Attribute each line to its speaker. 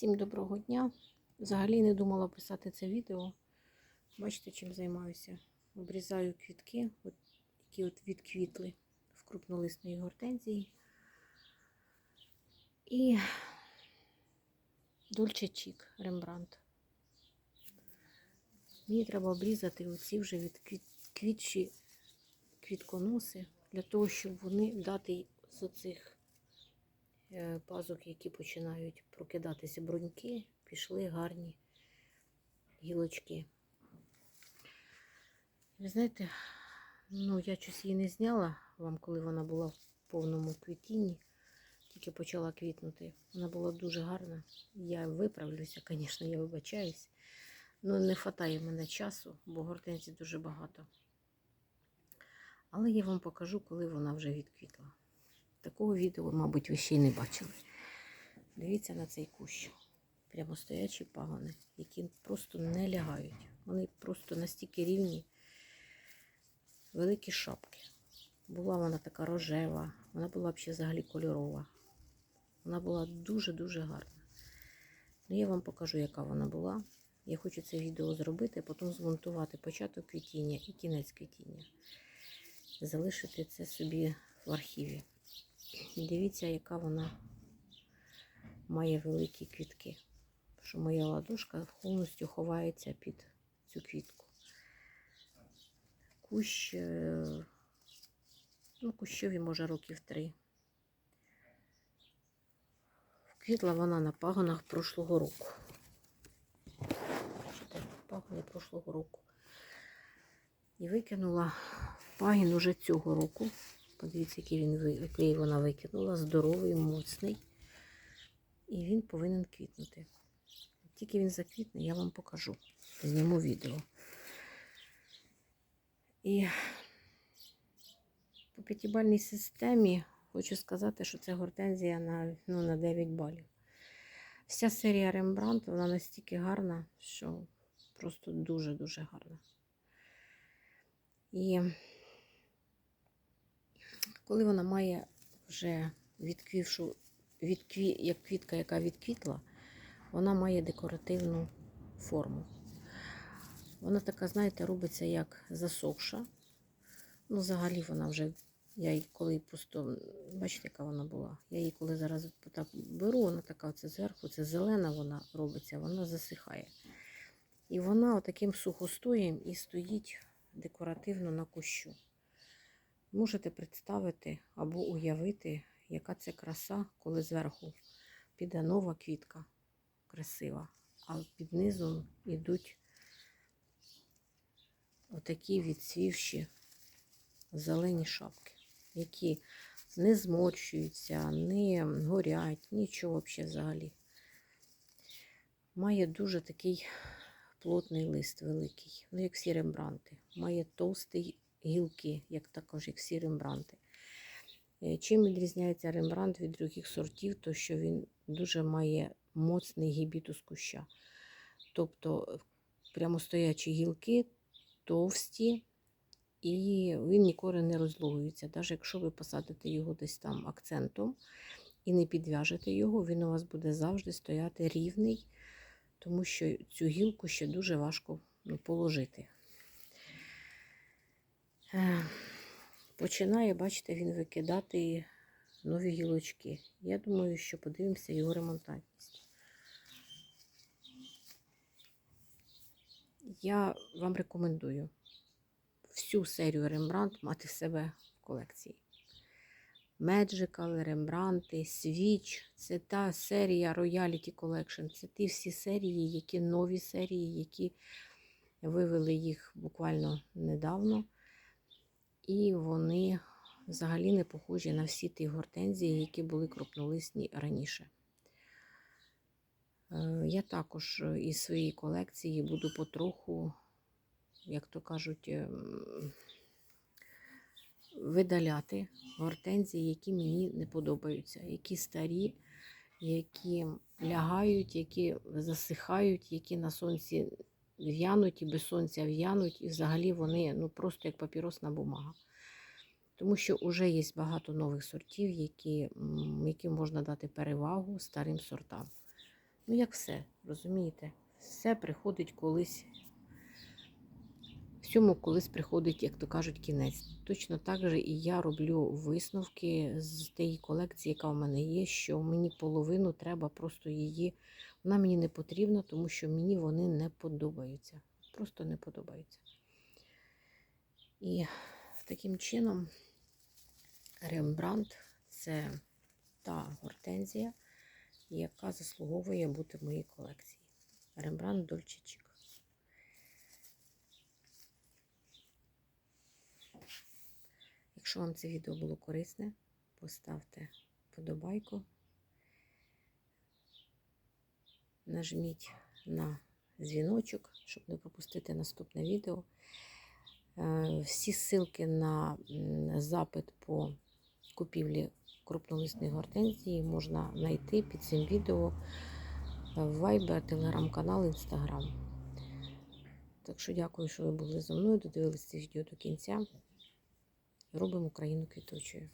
Speaker 1: Всім доброго дня. Взагалі не думала писати це відео. Бачите, чим займаюся. Обрізаю квітки, от, які от відквітли в крупнолисної гортензії. І Дольче Чік Рембрандт. Мені треба обрізати оці вже відквітші квітконоси для того, щоб вони дати з оцих е, пазух, які починають прокидатися бруньки, пішли гарні гілочки. Ви знаєте, ну я щось її не зняла вам, коли вона була в повному квітінні, тільки почала квітнути. Вона була дуже гарна. Я виправлюся, звісно, я вибачаюсь. Ну, не вистачає мене часу, бо гортензій дуже багато. Але я вам покажу, коли вона вже відквітла. Такого відео, мабуть, ви ще й не бачили. Дивіться на цей кущ. Прямо стоячі пагони, які просто не лягають. Вони просто настільки рівні, великі шапки. Була вона така рожева, вона була б взагалі кольорова. Вона була дуже-дуже гарна. Ну, я вам покажу, яка вона була. Я хочу це відео зробити, а потім змонтувати початок квітіння і кінець квітіння. Залишити це собі в архіві. Дивіться, яка вона має великі квітки. Що моя ладошка повністю ховається під цю квітку. Кущ, е, ну, кущові, може, років три. Квітла вона на пагонах прошлого року. Пагони прошлого року. І викинула пагін уже цього року. Подивіться, який він який вона викинула. Здоровий, моцний. І він повинен квітнути. Тільки він заквітне, я вам покажу. Зніму відео. І по п'ятибальній системі хочу сказати, що це гортензія на, ну, на 9 балів. Вся серія Рембрандт, вона настільки гарна, що просто дуже-дуже гарна. І коли вона має вже відквівшу, відкві, як квітка, яка відквітла, вона має декоративну форму. Вона така, знаєте, робиться як засохша. Ну, взагалі вона вже, я її коли просто, бачите, яка вона була. Я її коли зараз так беру, вона така оце зверху, це зелена вона робиться, вона засихає. І вона отаким сухостоєм і стоїть декоративно на кущу. Можете представити або уявити, яка це краса, коли зверху піде нова квітка красива, а під низом йдуть отакі відсвівші зелені шапки, які не зморщуються, не горять, нічого взагалі. Має дуже такий плотний лист великий, ну як всі рембранти. Має товсті гілки, як також як всі рембранти. Е, Чим відрізняється рембрандт від других сортів, то що він дуже має моцний гібітус куща. Тобто прямостоячі гілки товсті, і він ніколи не розлогується. Навіть якщо ви посадите його десь там акцентом і не підв'яжете його, він у вас буде завжди стояти рівний, тому що цю гілку ще дуже важко ну, положити. Починає, бачите, він викидати нові гілочки. Я думаю, що подивимося його ремонтантність. Я вам рекомендую всю серію Рембрандт мати в себе в колекції. Magical, Рембранти, Switch – це та серія Royalty Collection. Це ті всі серії, які нові серії, які вивели їх буквально недавно. І вони взагалі не похожі на всі ті гортензії, які були крупнолисні раніше. Е, Я також із своєї колекції буду потроху, як то кажуть, ем, видаляти гортензії, які мені не подобаються, які старі, які лягають, які засихають, які на сонці в'януть і без сонця в'януть, і взагалі вони ну, просто як папіросна бумага. Тому що вже є багато нових сортів, які, яким можна дати перевагу старим сортам. Ну, як все, розумієте? Все приходить колись. Всьому колись приходить, як то кажуть, кінець. Точно так же і я роблю висновки з тієї колекції, яка в мене є, що мені половину треба просто її. Вона мені не потрібна, тому що мені вони не подобаються. Просто не подобаються. І таким чином Рембрандт це та гортензія, яка заслуговує бути в моїй колекції. Рембрандт Дольче Якщо вам це відео було корисне, поставте вподобайку, нажміть на дзвіночок, щоб не пропустити наступне відео. Е, Всі ссылки на запит по купівлі крупнолисної гортензії можна знайти під цим відео в Viber, телеграм-канал, Instagram. Так що дякую, що ви були зі мною, додивилися відео до кінця. Робимо Україну квітучою.